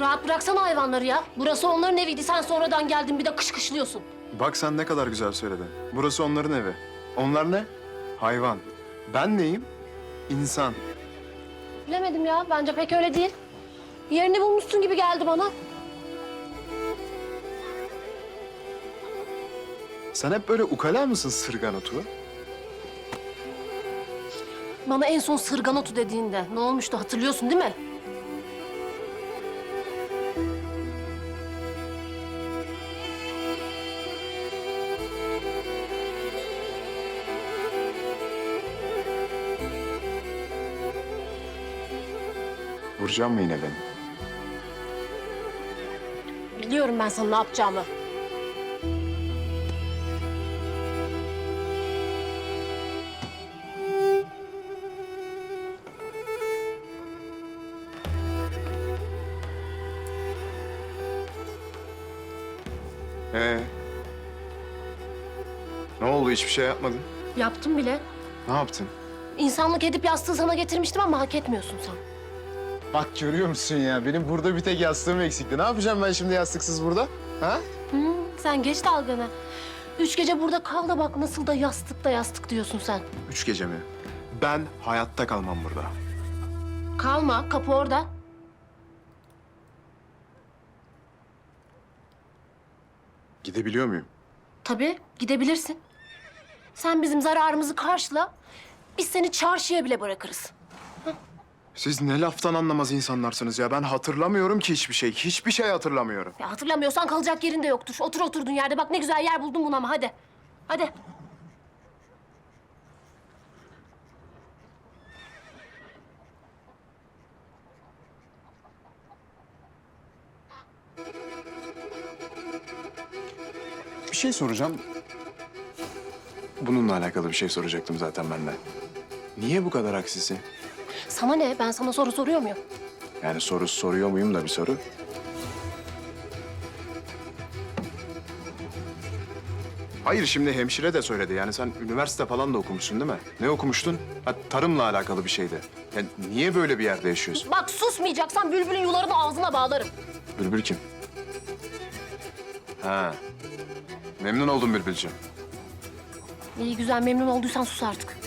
Rahat bıraksana hayvanları ya. Burası onların eviydi. Sen sonradan geldin bir de kışkışlıyorsun. Bak sen ne kadar güzel söyledin. Burası onların evi. Onlar ne? Hayvan. Ben neyim? İnsan. Bilemedim ya. Bence pek öyle değil. Yerini bulmuşsun gibi geldi bana. Sen hep böyle ukala mısın sırgan otu? Bana en son sırgan otu dediğinde ne olmuştu hatırlıyorsun değil mi? Vuracağım mı yine beni? Biliyorum ben sana ne yapacağımı. Ee? Ne oldu? Hiçbir şey yapmadın. Yaptım bile. Ne yaptın? İnsanlık edip yastığı sana getirmiştim ama hak etmiyorsun sen. Bak görüyor musun ya? Benim burada bir tek yastığım eksikti. Ne yapacağım ben şimdi yastıksız burada? Ha? Hı, sen geç dalganı. Üç gece burada kal da bak nasıl da yastık da yastık diyorsun sen. Üç gece mi? Ben hayatta kalmam burada. Kalma, kapı orada. Gidebiliyor muyum? Tabii, gidebilirsin. Sen bizim zararımızı karşıla, biz seni çarşıya bile bırakırız. Siz ne laftan anlamaz insanlarsınız ya. Ben hatırlamıyorum ki hiçbir şey. Hiçbir şey hatırlamıyorum. Ya hatırlamıyorsan kalacak yerin de yoktur. Otur oturduğun yerde. Bak ne güzel yer buldum buna ama hadi. Hadi. Bir şey soracağım. Bununla alakalı bir şey soracaktım zaten ben de. Niye bu kadar aksisin? Sana ne? Ben sana soru soruyor muyum? Yani soru soruyor muyum da bir soru. Hayır şimdi hemşire de söyledi. Yani sen üniversite falan da okumuşsun değil mi? Ne okumuştun? Ha, tarımla alakalı bir şeydi. Yani niye böyle bir yerde yaşıyorsun? Bak susmayacaksan bülbülün yularını ağzına bağlarım. Bülbül kim? Ha. Memnun oldum Bülbülcüğüm. İyi güzel memnun olduysan sus artık.